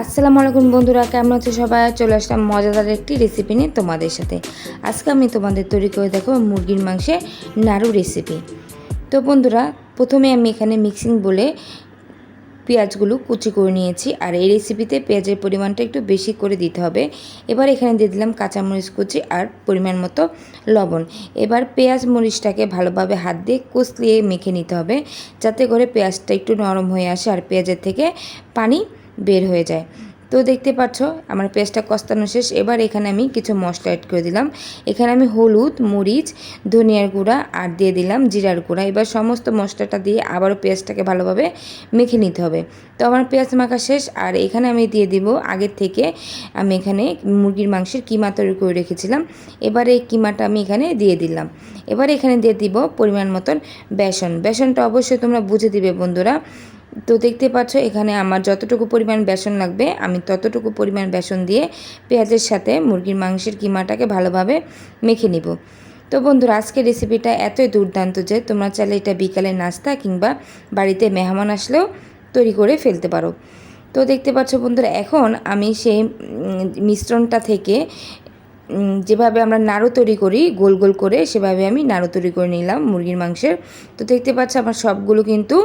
আসসালামু আলাইকুম বন্ধুরা, কেমন আছো সবাই? চলে আসলাম মজাদার একটি রেসিপি নিয়ে তোমাদের সাথে। আজকে আমি তোমাদের তৈরি করে দেখো মুরগির মাংসের নাড়ু রেসিপি তো বন্ধুরা, প্রথমে আমি এখানে মিক্সিং বলে পেঁয়াজগুলো কুচি করে নিয়েছি, আর এই রেসিপিতে পেঁয়াজের পরিমাণটা একটু বেশি করে দিতে হবে। এবার এখানে দিয়ে দিলাম কাঁচামরিচ কুচি আর পরিমাণ মতো লবণ। এবার পেঁয়াজ মরিচটাকে ভালোভাবে হাত দিয়ে কষলিয়ে মেখে নিতে হবে, যাতে করে পেঁয়াজটা একটু নরম হয়ে আসে, আর পেঁয়াজের থেকে পানি বের হয়ে যায়। তো দেখতে পাচ্ছ, আমার পেঁয়াজটা কষানো শেষ। এবার এখানে আমি কিছু মশলা অ্যাড করে দিলাম। এখানে আমি হলুদ, মরিচ, ধনিয়ার গুঁড়া আর দিয়ে দিলাম জিরার গুঁড়া। এবার সমস্ত মশলাটা দিয়ে আবারও পেঁয়াজটাকে ভালোভাবে মেখে নিতে হবে। তো আমার পেঁয়াজ মাখা শেষ। আর এখানে আমি দিয়ে দিব, আগের থেকে আমি এখানে মুরগির মাংসের কিমা তৈরি করে রেখেছিলাম। এবার এই কিমাটা আমি এখানে দিয়ে দিলাম। এবার এখানে দিয়ে দিব পরিমাণ মতন বেসন। বেসনটা অবশ্যই তোমরা বুঝে দিবে বন্ধুরা। তো দেখতে পাচ্ছ, এখানে আমার যতটুকু পরিমাণ বেসন লাগবে, আমি ততটুকু পরিমাণ বেসন দিয়ে পেঁয়াজের সাথে মুরগির মাংসের কিমাটাকে ভালোভাবে মেখে নিব। তো বন্ধুরা, আজকের রেসিপিটা এতই দুর্দান্ত যে তোমরা চাইলে এটা বিকালে নাস্তা কিংবা বাড়িতে মেহমান আসলেও তৈরি করে ফেলতে পারো। তো দেখতে পাচ্ছ বন্ধুরা, এখন আমি সেই মিশ্রণটা থেকে যেভাবে আমরা নাড়ু তৈরি করি, গোল গোল করে সেভাবে আমি নাড়ু তৈরি করে নিলাম মুরগির মাংসের। তো দেখতে পাচ্ছ আমার সবগুলো কিন্তু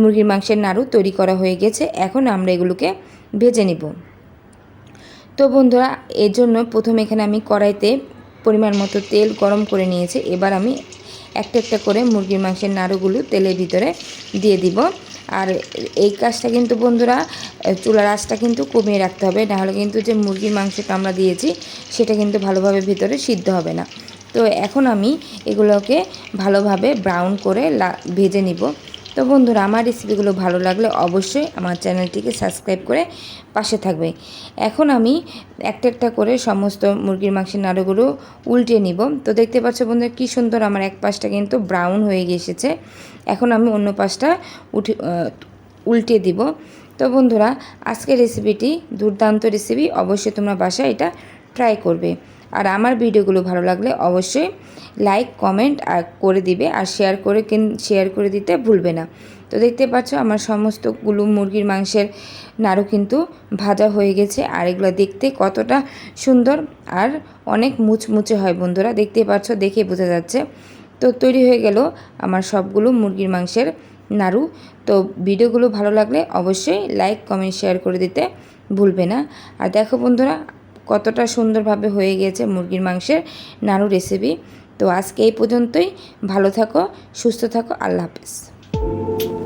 মুরগির মাংসের নাড়ু তৈরি করা হয়ে গেছে। এখন আমরা এগুলোকে ভেজে নিব। তো বন্ধুরা, এর জন্য প্রথমে এখানে আমি কড়াইতে পরিমাণ মতো তেল গরম করে নিয়েছি। এবার আমি একটা একটা করে মুরগির মাংসের নাড়ুগুলো তেলের ভিতরে দিয়ে দিব। আর এই কাজটা কিন্তু বন্ধুরা, চুলার আঁচটা কিন্তু কমিয়ে রাখতে হবে। নাহলে কিন্তু যে মুরগির মাংসটা আমরা দিয়েছি, সেটা কিন্তু ভালোভাবে ভিতরে সিদ্ধ হবে না। তো এখন আমি এগুলোকে ভালোভাবে ব্রাউন করে ভেজে নিব। তো বন্ধুরা, আমার রেসিপিগুলো ভালো লাগলে অবশ্যই আমার চ্যানেলটিকে সাবস্ক্রাইব করে পাশে থাকবে। এখন আমি একটা একটা করে সমস্ত মুরগির, মাংসের নাড়ুগুলো উল্টে নিব। তো দেখতে পাচ্ছ বন্ধুরা, কী সুন্দর আমার এক পাশটা কিন্তু ব্রাউন হয়ে গিয়েছে। এখন আমি অন্য পাশটা উঠে উল্টে দিব। তো বন্ধুরা, আজকের রেসিপিটি দুর্দান্ত রেসিপি অবশ্যই তোমরা বাসায় এটা ট্রাই করবে। আর আমার ভিডিওগুলো ভালো লাগলে অবশ্যই লাইক, কমেন্ট আর করে দিবে আর শেয়ার করে শেয়ার করে দিতে ভুলবে না। তো দেখতে পাচ্ছ আমার সমস্তগুলো মুরগির মাংসের নাড়ু কিন্তু ভাজা হয়ে গেছে আর এগুলো দেখতে কতটা সুন্দর আর অনেক মুচমুচে হয় বন্ধুরা। দেখতে পাচ্ছ, দেখে বোঝা যাচ্ছে। তো তৈরি হয়ে গেল আমার সবগুলো মুরগির মাংসের নাড়ু। তো ভিডিওগুলো ভালো লাগলে অবশ্যই লাইক, কমেন্ট শেয়ার করে দিতে ভুলবে না। আর দেখো বন্ধুরা কতটা সুন্দরভাবে হয়ে গিয়েছে মুরগির মাংসের নাড়ু রেসিপি তো আজকে এই পর্যন্তই। ভালো থাকো, সুস্থ থাকো। আল্লাহ হাফেজ।